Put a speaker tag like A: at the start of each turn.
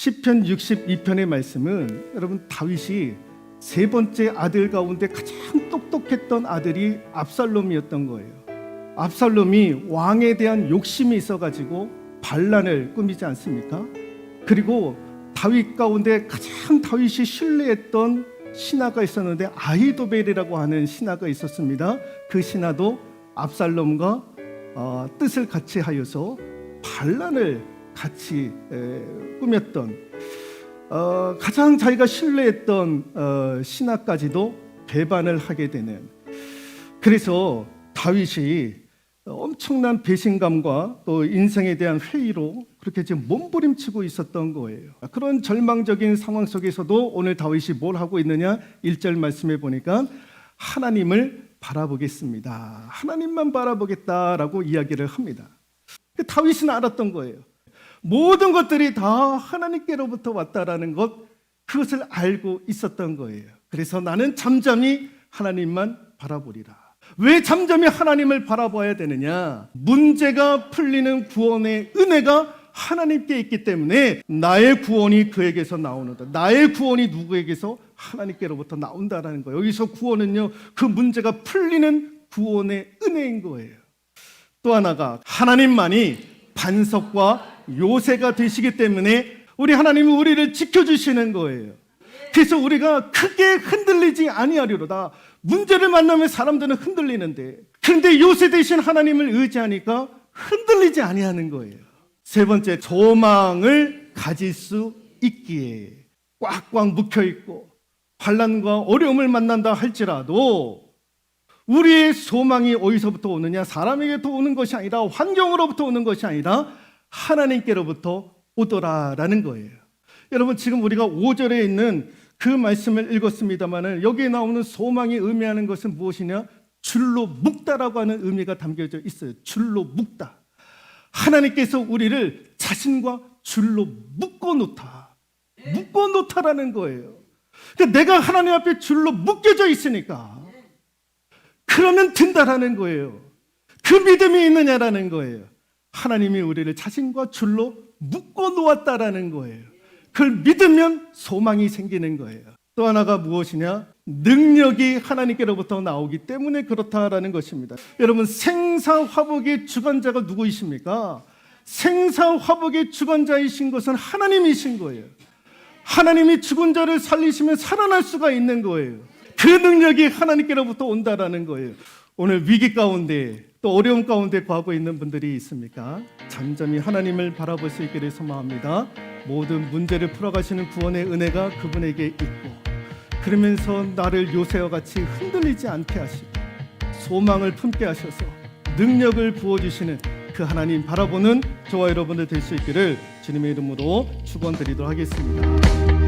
A: 시편 62편의 말씀은 여러분 다윗이 세 번째 아들 가운데 가장 똑똑했던 아들이 압살롬이었던 거예요. 압살롬이 왕에 대한 욕심이 있어 가지고 반란을 꾸미지 않습니까? 그리고 다윗 가운데 가장 다윗이 신뢰했던 신하가 있었는데 아이도벨이라고 하는 신하가 있었습니다. 그 신하도 압살롬과 어, 뜻을 같이 하여서 반란을 같이 에, 꾸몄던 어, 가장 자기가 신뢰했던 어, 신하까지도 배반을 하게 되는 그래서 다윗이 엄청난 배신감과 또 인생에 대한 회의로 그렇게 지금 몸부림치고 있었던 거예요. 그런 절망적인 상황 속에서도 오늘 다윗이 뭘 하고 있느냐? 1절 말씀해 보니까 하나님을 바라보겠습니다. 하나님만 바라보겠다라고 이야기를 합니다. 그 다윗은 알았던 거예요. 모든 것들이 다 하나님께로부터 왔다라는 것 그것을 알고 있었던 거예요. 그래서 나는 잠잠히 하나님만 바라보리라. 왜 잠잠히 하나님을 바라봐야 되느냐? 문제가 풀리는 구원의 은혜가 하나님께 있기 때문에 나의 구원이 그에게서 나오는다. 나의 구원이 누구에게서 하나님께로부터 나온다라는 거예요. 여기서 구원은요, 그 문제가 풀리는 구원의 은혜인 거예요. 또 하나가 하나님만이 반석과 요새가 되시기 때문에 우리 하나님은 우리를 지켜주시는 거예요. 그래서 우리가 크게 흔들리지 아니하리로다. 문제를 만나면 사람들은 흔들리는데 그런데 요새 대신 하나님을 의지하니까 흔들리지 아니하는 거예요. 세 번째 소망을 가질 수 있기에 꽉꽉 묵혀 있고 환란과 어려움을 만난다 할지라도 우리의 소망이 어디서부터 오느냐? 사람에게부터 오는 것이 아니라 환경으로부터 오는 것이 아니라 하나님께로부터 오더라라는 거예요. 여러분 지금 우리가 5절에 있는 그 말씀을 읽었습니다만은 여기에 나오는 소망이 의미하는 것은 무엇이냐? 줄로 묶다라고 하는 의미가 담겨져 있어요. 줄로 묶다. 하나님께서 우리를 자신과 줄로 묶어 놓다. 묶어 놓다라는 거예요. 그러니까 내가 하나님 앞에 줄로 묶여져 있으니까 그러면 된다라는 거예요. 그 믿음이 있느냐라는 거예요. 하나님이 우리를 자신과 줄로 묶어 놓았다라는 거예요. 그걸 믿으면 소망이 생기는 거예요. 또 하나가 무엇이냐? 능력이 하나님께로부터 나오기 때문에 그렇다라는 것입니다. 여러분 생사화복의 주관자가 누구이십니까? 생사화복의 주관자이신 것은 하나님이신 거예요. 하나님이 죽은 자를 살리시면 살아날 수가 있는 거예요. 그 능력이 하나님께로부터 온다라는 거예요. 오늘 위기 가운데 또 어려움 가운데 거하고 있는 분들이 있습니까? 잠잠히 하나님을 바라볼 수 있기를 소망합니다. 모든 문제를 풀어가시는 구원의 은혜가 그분에게 있고 그러면서 나를 요새와 같이 흔들리지 않게 하시고 소망을 품게 하셔서 능력을 부어주시는 그 하나님 바라보는 저와 여러분들 될 수 있기를 주님의 이름으로 축원드리도록 하겠습니다.